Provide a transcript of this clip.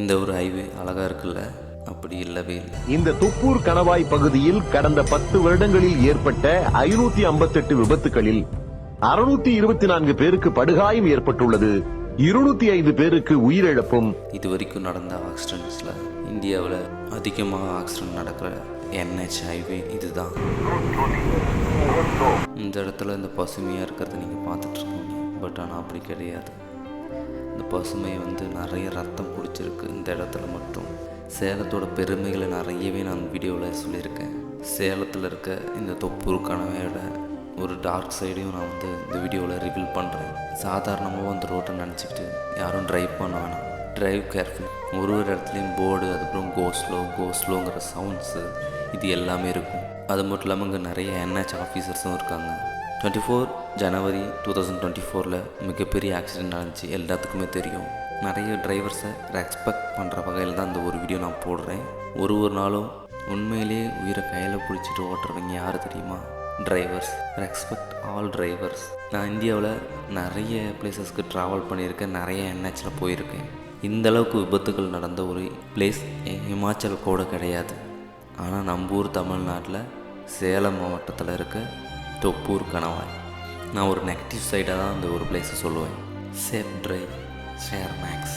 இந்த ஒரு ஹைவே அழகாக இருக்குல்ல? அப்படி இல்லவே இல்லை. இந்த துப்பூர் கணவாய் பகுதியில் கடந்த பத்து வருடங்களில் ஏற்பட்ட ஐநூத்தி ஐம்பத்தெட்டு விபத்துகளில் அறுநூத்தி இருபத்தி நான்கு பேருக்கு படுகாயம் ஏற்பட்டுள்ளது. இருநூத்தி ஐந்து பேருக்கு உயிரிழப்பும். இது வரைக்கும் நடந்த ஆக்சிடென்ட்ஸில் இந்தியாவில் அதிகமாக ஆக்சிடென்ட் நடக்கிற என்ஹெச் ஹைவே இதுதான். இந்த இடத்துல இந்த பசுமையாக இருக்கிறத நீங்கள் பார்த்துட்ருக்கீங்க பட் ஆனால் அப்படி கிடையாது. இந்த பசுமை வந்து நிறைய ரத்தம் குடிச்சிருக்கு இந்த இடத்துல மட்டும். சேலத்தோட பெருமைகளை நிறையவே நான் வீடியோவில் சொல்லியிருக்கேன். சேலத்தில் இருக்க இந்த தொப்பூர் கனவையோட ஒரு டார்க் சைடையும் நான் வந்து இந்த வீடியோவில் ரிவீல் பண்ணுறேன் சாதாரணமாக அந்த ரோட்டை நினச்சிக்கிட்டு யாரும் ட்ரைவ் பண்ண வேணாம். ட்ரைவ் கேர்ஃபுல் ஒரு ஒரு இடத்துலையும் போர்டு அதுக்கப்புறம் கோஸ்லோ கோஸ்லோங்கிற சவுண்ட்ஸு இது எல்லாமே இருக்கும். அது மட்டும் இல்லாமல் இங்கே நிறைய என்ஹெச் ஆஃபீஸர்ஸும் இருக்காங்க. டுவெண்ட்டி ஃபோர் ஜனவரி டூ தௌசண்ட் டுவெண்ட்டி ஃபோரில் மிகப்பெரிய ஆக்சிடென்ட் நடந்துச்சு. எல்லாத்துக்குமே தெரியும். நிறைய டிரைவர்ஸை ரெஸ்பெக்ட் பண்ணுற வகையில் தான் இந்த ஒரு வீடியோ நான் போடுறேன். ஒரு ஒரு நாளும் உண்மையிலேயே உயிரை கையில் பிடிச்சிட்டு ஓட்டுறவங்க யார் தெரியுமா? டிரைவர்ஸ் ரெஸ்பெக்ட் ஆல் டிரைவர்ஸ் நான் இந்தியாவில் நிறைய பிளேசஸ்க்கு ட்ராவல் பண்ணியிருக்கேன். நிறைய என்ஹெச்சில் போயிருக்கேன். இந்த அளவுக்கு விபத்துகள் நடந்த ஒரு பிளேஸ் ஹிமாச்சல் கூட கிடையாது. ஆனால் நம்ம ஊர் தமிழ்நாட்டில் சேலம் மாவட்டத்தில் இருக்க தொப்பூர் கணவாய். நான் ஒரு நெகட்டிவ் சைடாக தான் அந்த ஒரு பிளேஸை சொல்லுவேன். Safe drive share maths